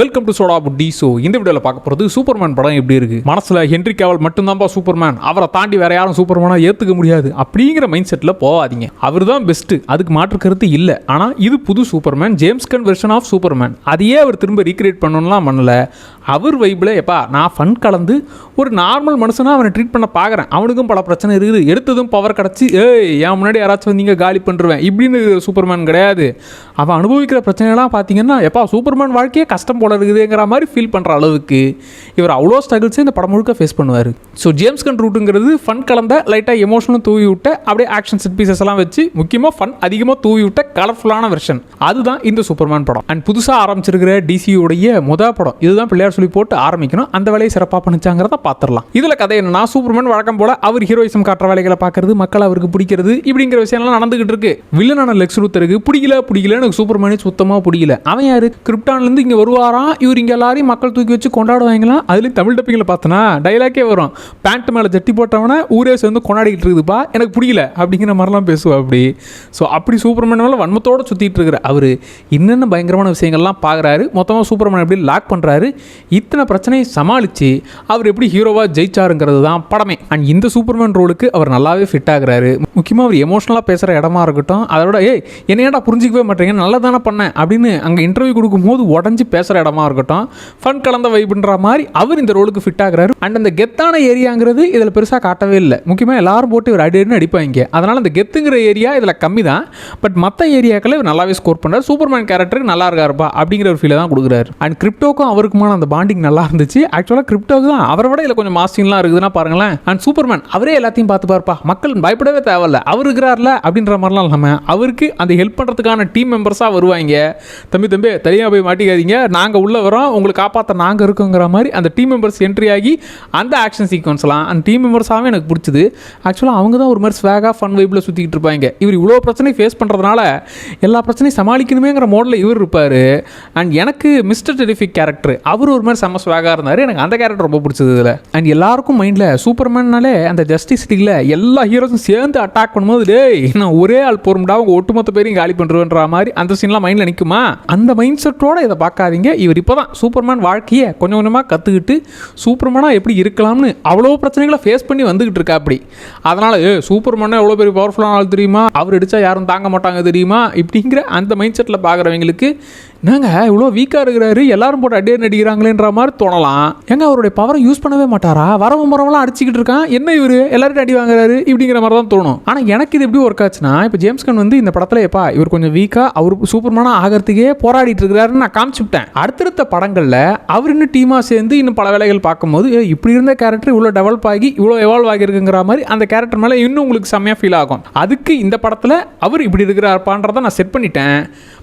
Welcome to Soda Putti so இந்த வீடியோவில் பார்க்க போகிறது சூப்பர்மேன் படம் எப்படி இருக்கு? மனசில் ஹென்ரி கேவல் மட்டும்தான்ப்பா சூப்பர்மேன் அவரை தாண்டி வேற யாரும் சூப்பர்மேனாக ஏற்றுக்க முடியாது. அப்படிங்கிற மைண்ட் செட்டில் போகாதீங்க. அவர் தான் பெஸ்ட்டு அதுக்கு மாற்று கருத்து இல்லை. ஆனால் இது புது Superman James Gunn version of Superman அதையே அவர் திரும்ப ரீக்ரியேட் பண்ணணும்லாம் பண்ணல. அவர் வைப்பில் எப்பா நான் ஃபன் கலந்து ஒரு நார்மல் மனுஷனாக அவனை ட்ரீட் பண்ண பார்க்குறேன் அவனுக்கும் பல பிரச்சனை இருக்குது. எடுத்ததும் பவர் கிடச்சி ஏய் என் முன்னாடி யாராச்சும் வந்தீங்க காலி பண்ணுருவேன். இப்படின்னு சூப்பர்மேன் கிடையாது. அவன் அனுபவிக்கிற பிரச்சனைலாம் பார்த்தீங்கன்னா எப்பா சூப்பர்மேன் வாழ்க்கையே கஷ்டம் போல இருக்குதுங்கிற மாதிரி ஃபீல் பண்ணுற அளவுக்கு இவர் அவ்வளோ ஸ்ட்ரகிள்ஸை இந்த படம் முழுக்க ஃபேஸ் பண்ணுவார். ஸோ ஜேம்ஸ் கன் ரூட்டுங்கிறது ஃபன் கலந்த லைட்டாக எமோஷனும் தூவி விட்ட அப்படியே ஆக்ஷன் செட் பீசஸ் எல்லாம் வச்சு முக்கியமாக ஃபன் அதிகமாக தூவி விட்ட கலர்ஃபுல்லான வெர்ஷன் அதுதான் இந்த சூப்பர்மேன் படம். அண்ட் புதுசாக ஆரம்பிச்சிருக்கிற டிசியுடைய முத படம். இதுதான் பிள்ளையார் சொல்லி போட்டு ஆரம்பிக்கணும். அந்த வேலையை சிறப்பாக பண்ணிச்சாங்கிறத பார்த்துடலாம் இதில் கதை என்னன்னா சூப்பர்மேன் வழக்கம் போல அவர் ஹீரோயிசம் காட்டுற வேலைகளை பார்க்கறது மக்கள் அவருக்கு பிடிக்கிறது இப்படிங்கிற விஷயம்லாம் நடந்துகிட்டு இருக்கு. வில்லனான லெக்ஸ் ரூத்தருக்கு பிடிக்கல பிடிக்கல எனக்கு சூப்பர்மேனே சுத்தமாக பிடிக்கல. அவன் யாரு? கிரிப்டான்லேருந்து இங்கே வரான் இவர் இங்கே எல்லாரையும் மக்கள் தூக்கி வச்சு கொண்டாடுவாங்களாம் அதுலேயும் தமிழ் டப்பிங்கில் பார்த்தனா டைலாக்கே வரும். பேண்ட் மேலே ஜட்டி போட்டவனே ஊரே சேர்ந்து கொண்டாடிக்கிட்டு இருக்குதுப்பா எனக்கு பிடிக்கல. அப்படிங்கிற மாதிரிலாம் பேசுவா அப்படி. ஸோ அப்படி சூப்பர்மேன் மேலே வன்மத்தோடு சுற்றிட்டு இருக்கிற அவர் என்னென்ன பயங்கரமான விஷயங்கள்லாம் பார்க்குறாரு மொத்தமாக சூப்பர்மேன் எப்படி லாக் பண்ணுறாரு இத்தனை பிரச்சனையை சமாளித்து அவர் எப்படி ஹீரோவாக ஜெயிச்சாருங்கிறது தான் படமே. அண்ட் இந்த சூப்பர்மேன் ரோலுக்கு அவர் நல்லாவே ஃபிட் ஆகுறாரு. முக்கியமாக அவர் எமோஷனலாக பேசுகிற இடமா இருக்கட்டும். அதோட ஏய் என்ன ஏன்டா புரிஞ்சிக்கவே மாட்டேங்க. நல்லா தானே பண்ணேன். அப்படின்னு அங்கே இன்டர்வியூ கொடுக்கும்போது உடஞ்சி பேசுகிற இடமா இருக்கட்டும். ஃபன் கலந்த வைப்புன்ற மாதிரி அவர் இந்த ரோலுக்கு ஃபிட் ஆகிறாரு. அண்ட் அந்த கெத்தான ஏரியாங்கிறது இதில் பெருசாக காட்டவே இல்லை. முக்கியமாக எல்லாரும் போட்டு இவர் அடின்னு அடிப்பாங்க அதனால் அந்த கெத்துங்கிற ஏரியா இதில் கம்மி தான் பட் மற்ற ஏரியாக்களை இவர் நல்லாவே ஸ்கோர் பண்ணுறாரு சூப்பர்மேன் கேரக்டருக்கு நல்லா இருக்காருப்பா அப்படிங்கிற ஒரு ஃபீலை தான் கொடுக்குறாரு. அண்ட் கிரிப்டோக்கும் அவருக்குமான அந்த பாண்டிங் நல்லா இருந்துச்சு. ஆக்சுவலாக கிரிப்டோக்கு தான். அவரை விட இதில் கொஞ்சம் மாஸ்டிங்லாம் இருக்குதுன்னா பாருங்களேன். அண்ட் சூப்பர்மேன் அவரே எல்லாத்தையும் பார்த்து பார்ப்பா. மக்கள் பயப்படவே தேவையில்ல. அவர் இருக்கிறார்ல அப்படின்ற மாதிரிலாம் இல்லாமல் அவருக்கு அந்த ஹெல்ப் பண்ணுறதுக்கான டீம் மெம்பர்ஸாக வருவாங்க. தம்பி தம்பி தனியாக போய் மாட்டிக்காதீங்க. நாங்கள் உள்ளே வரோம் உங்களுக்கு காப்பாற்ற நாங்கள் இருக்கோங்கிற மாதிரி அந்த டீம் மெம்பர்ஸ் என்ட்ரி ஆகி அந்த ஆக்ஷன் சீக்வன்ஸ்லாம் அந்த டீம் மெம்பர்ஸாகவே எனக்கு பிடிச்சது. ஆக்சுவலாக அவங்க தான் ஒரு மாதிரி ஸ்வேகாக ஃபன் வைப்பில் சுற்றிக்கிட்டு இருப்பாங்க. இவர் இவ்வளோ பிரச்சனை ஃபேஸ் பண்ணுறதுனால எல்லா பிரச்சனையும் சமாளிக்கணுமேங்கிற மோடில் இவர் இருப்பார். அண்ட் எனக்கு மிஸ்டர் டெரிஃபிக் கேரக்டர் அவர் ஒரு மாதிரி செம்ம ஸ்வேகாக இருந்தார். எனக்கு அந்த கேரக்டர் ரொம்ப பிடிச்சது இதில். அண்ட் எல்லாருக்கும் மைண்டில் சூப்பர்மேன்னாலே அந்த ஜஸ்டிஸ் லீக்ல எல்லா ஹீரோஸும் சேர்ந்து அட்டாக் பண்ணும்போது டேய் நான் ஒரே ஆள் போரும்டா அவங்க ஒட்டுமொத்த பேரையும் காலி பண்ணுறேன்ற மாதிரி அந்த சீன்லாம் மைண்டில் நிற்குமா அந்த மைண்ட் செட்டோட இதை பார்க்காதீங்க. இவர் இப்போ தான் சூப்பர்மேன் வாழ்க்கையை கொஞ்சம் கொஞ்சமாக கற்றுக்கிட்டு சூப்பர்மேனாக எப்படி இருக்கலாம்னு அவ்வளோ பிரச்சனைகளை ஃபேஸ் பண்ணி வந்துக்கிட்டு இருக்கா அப்படி. அதனால் ஏ சூப்பர்மேனா எவ்வளோ பெரிய பவர்ஃபுல்லான ஆள் தெரியுமா? அவர் அடித்தா யாரும் தாங்க மாட்டாங்க தெரியுமா? இப்படிங்கிற அந்த மைண்ட் செட்டில் பார்க்குறவங்களுக்கு நாங்க இவ்வளோ வீக்காக இருக்கிறாரு எல்லாரும் போட்டு அடியே நடிக்கிறாங்களேன்ற மாதிரி தோணலாம். ஏங்க அவருடைய பவரை யூஸ் பண்ணவே மாட்டாரா? வரவும் வரவெல்லாம் அடிச்சுக்கிட்டு இருக்கான். என்ன இவர்? எல்லாரும் அடி வாங்குறாரு. இப்படிங்கிற மாதிரி தான் தோணும். ஆனால் எனக்கு இது எப்படி ஒர்க் ஆச்சுன்னா இப்போ ஜேம்ஸ்கன் வந்து இந்த படத்தில் எப்பா இவர் கொஞ்சம் வீக்காக அவர் சூப்பர்மேனாக ஆகிறதுக்கே போராடிட்டு இருக்கிறாருன்னு நான் காமிச்சுட்டேன் அடுத்தடுத்த படங்களில் அவர் இன்னும் டீமாக சேர்ந்து இன்னும் பல வேலைகள் பார்க்கும்போது இப்படி இருந்த கேரக்டர் இவ்வளோ டெவலப் ஆகி இவ்வளோ எவால்வ் ஆகியிருக்குங்கிற மாதிரி அந்த கேரக்டர் மேலே இன்னும் உங்களுக்கு செம்மையாக ஃபீல் ஆகும். அதுக்கு இந்த படத்தில் அவர் இப்படி இருக்கிறார்ப்பான்றதை நான் செட் பண்ணிட்டேன்.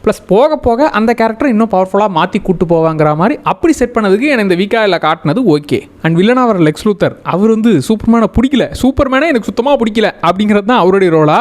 ப்ளஸ் போக போக அந்த கேரக்டர் இன்னும் பவர்ஃபுல்லாக மாற்றி கூட்டு போவாங்கிற மாதிரி அப்படி செட் பண்ணதுக்கு எனக்கு இந்த வீக்காயில் காட்டினது ஓகே அண்ட் வில்லனா அவர் லெக்ஸ் லூத்தர் அவர் வந்து சூப்பர்மேனை பிடிக்கல. சூப்பர்மேனே எனக்கு சுத்தமாக பிடிக்கல அப்படிங்கிறது தான் அவருடைய ரோலா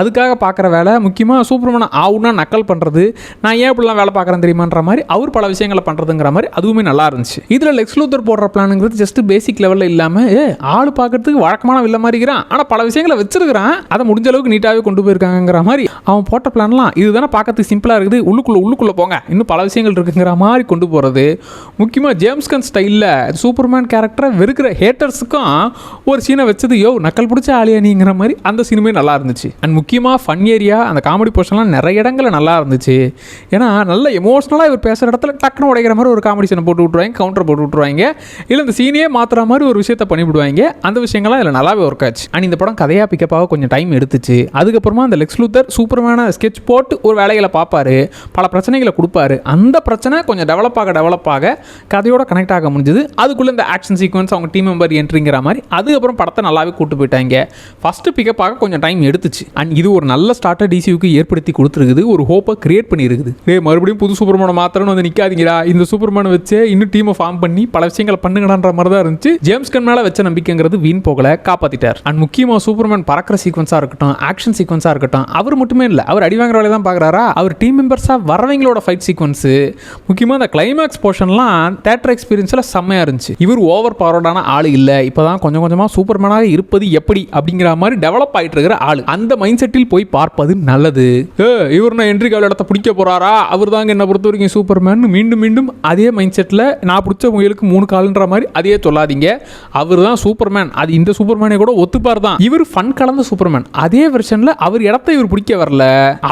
அதுக்காக பார்க்குற வேலை முக்கியமாக சூப்பர்மேனை ஆவுனா நக்கல் பண்ணுறது நான் ஏன் இப்படிலாம் வேலை பார்க்குறேன் தெரியுமான்ற மாதிரி அவர் பல விஷயங்களை பண்ணுறதுங்கிற மாதிரி அதுவுமே நல்லா இருந்துச்சு. இதில் லெக்ஸ் லூத்தர் போடுற பிளானுங்கிறது ஜஸ்ட் பேசிக் லெவலில் இல்லாமல் ஏ ஆள் பார்க்கறதுக்கு வழக்கமான வில்ல மாதிரி இருக்கிறான். ஆனால் பல விஷயங்களை வச்சிருக்கிறான். அதை முடிஞ்ச அளவுக்கு நீட்டாகவே கொண்டு போயிருக்காங்கிற மாதிரி அவன் போட்ட பிளான்லாம் இதுதானே பார்க்கறதுக்கு சிம்பிளாக இருக்குது. உள்ளுக்குள்ளே உள்ளுக்குள்ளே போங்க. இன்னும் பல விஷயங்கள் இருக்குங்கிற மாதிரி கொண்டு போகிறது முக்கியமாக ஜேம்ஸ்கன் ஸ்டைலில் சூப்பர்மேன் கேரக்டரை வெறுக்கிற ஹேட்டர்ஸுக்கும் ஒரு சீனை வச்சது யோ நக்கல் பிடிச்ச ஆளியா நீங்கிற மாதிரி அந்த சீனுமே நல்லா இருந்துச்சு. அண்ட் முக்கியமாக ஃபன் ஏரியா அந்த காமெடி போர்ஷன்லாம் நிறைய இடங்களில் நல்லா இருந்துச்சு. ஏன்னா நல்ல எமோஷ்னலாக இவர் பேசுகிற இடத்துல டக்குன்னு உடைக்கிற மாதிரி ஒரு காமெடி சீனை போட்டு விட்ருவாங்க கவுண்டர் போட்டு விட்ருவாங்க இல்லை இந்த சீனையே மாற்றுற மாதிரி ஒரு விஷயத்த பண்ணிவிடுவாங்க அந்த விஷயங்கள்லாம் இதில் நல்லாவே ஒர்க் ஆச்சு. அண்ட் இந்த படம் கதையாக பிக்கப்பாக கொஞ்சம் டைம் எடுத்துச்சு. அதுக்கப்புறமா அந்த லெக்ஸ் லூத்தர் சூப்பரமான ஸ்கெட்ச் போட்டு ஒரு வேலைகளை பார்ப்பாரு. பல பிரச்சனைகளை கொடுப்பாரு. அந்த பிரச்சனை கொஞ்சம் டெவலப் ஆக டெவலப் ஆக கதையோட கனெக்ட் ஆக முடிஞ்சது. அதுக்குள்ளே இந்த ஆக்ஷன் சீக்வன்ஸ் அவங்க டீம் மெம்பர் என்ட்ரிங்கிற மாதிரி அதுக்கப்புறம் படத்தை நல்லாவே கூட்டு போயிட்டாங்க. ஃபஸ்ட்டு பிக்கப் ஆக கொஞ்சம் டைம் எடுத்துச்சு. அண்ட் இது ஒரு நல்ல ஸ்டார்ட்டை டிசியூக்கு ஏற்படுத்தி கொடுத்துருக்குது. ஒரு ஹோப்பை கிரியேட் பண்ணியிருக்குது ஏ மறுபடியும் புது சூப்பர்மேனை மாத்திரன்னு வந்து நிற்காதீங்கடா இந்த சூப்பர்மேன் வச்சு இன்னும் டீமை ஃபார்ம் பண்ணி பல விஷயங்களை பண்ணுங்கடான்ற மாதிரி தான் இருந்துச்சு. ஜேம்ஸ் கன் மேலே வச்ச நம்பிக்கைங்கிறது வீண் போகல காப்பாத்திட்டார். அண்ட் முக்கியமாக சூப்பர்மேன் பறக்கிற சீக்வன்ஸாக இருக்கட்டும் ஆக்ஷன் சீக்வன்ஸாக இருக்கட்டும் அவர் மட்டுமே இல்லை அவர் அடி வாங்குற வேலையை தான் பார்க்குறாரா அவர் டீம் மெம்பர்ஸாக வரவங்களோட ஃபைட் ஃபைட் சீக்வன்ஸு முக்கியமாக அந்த கிளைமேக்ஸ் போர்ஷன்லாம் தேட்டர் எக்ஸ்பீரியன்ஸில் செம்மையாக இருந்துச்சு. இவர் ஓவர் பவர்டான ஆள் இல்லை இப்போ தான் கொஞ்சம் கொஞ்சமாக சூப்பர்மேனாக இருப்பது எப்படி அப்படிங்கிற மாதிரி டெவலப் ஆகிட்டு இருக்கிற ஆள். அந்த மைண்ட் செட்டில் போய் பார்ப்பது நல்லது. இவர் நான் என்ட்ரி கால இடத்த பிடிக்க போறாரா? அவர் தாங்க என்னை பொறுத்த வரைக்கும் சூப்பர்மேன் மீண்டும் மீண்டும் அதே மைண்ட் செட்டில் நான் பிடிச்ச முயலுக்கு மூணு காலன்ற மாதிரி அதே சொல்லாதீங்க. அவர் தான் சூப்பர்மேன் அது இந்த சூப்பர்மேனை கூட ஒத்துப்பார் தான் இவர் ஃபன் கலந்த சூப்பர்மேன் அதே வெர்ஷனில் அவர் இடத்த இவர் பிடிக்க வரல.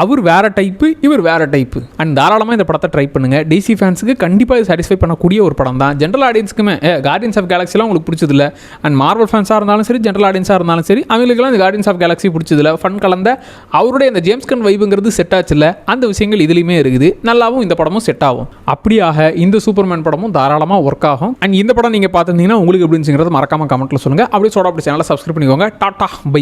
அவர் வேற டைப்பு இவர் வேற டைப்பு அண்ட் தாராளமாக இந்த படத்தை ட்ரை பண்ணுங்க. டிசி ஃபேன்ஸுக்கு கண்டிப்பாக இது சாட்டிஸ்ஃபை பண்ணக்கூடிய ஒரு படம் தான். ஜென்ரல் ஆடியன்ஸுக்குமே கார்டியன்ஸ் ஆஃப் கேலக்ஸிலாம் உங்களுக்கு பிடிச்சதில்ல. அண்ட் மார்வல் ஃபேன்ஸாக இருந்தாலும் சரி ஜென்ரல் ஆடியன்ஸாக இருந்தாலும் சரி அவங்களுக்குலாம் இந்த கார்டியன்ஸ் ஆஃப் கேலக்ஸி பிடிச்சதில்ல. ஃபன் கலந்த அவருடைய அந்த ஜேம்ஸ்கன் வைபுங்கிறது செட் ஆச்சுல்ல. அந்த விஷயங்கள் இதுலேயுமே இருக்குது. நல்லாவும் இந்த படமும் செட் ஆகும். அப்படியாக இந்த சூப்பர்மேன் படமும் தாராளமாக ஒர்க் ஆகும். அண்ட் இந்த படம் நீங்கள் பார்த்துருந்தீங்கன்னா உங்களுக்கு எப்படி மறக்காமல் மறக்காம கமெண்ட்டில் சொல்லுங்கள் அப்படியே சோட அப்படி சேனலை சப்ஸ்கிரைப் பண்ணிக்கோங்க. Tata bye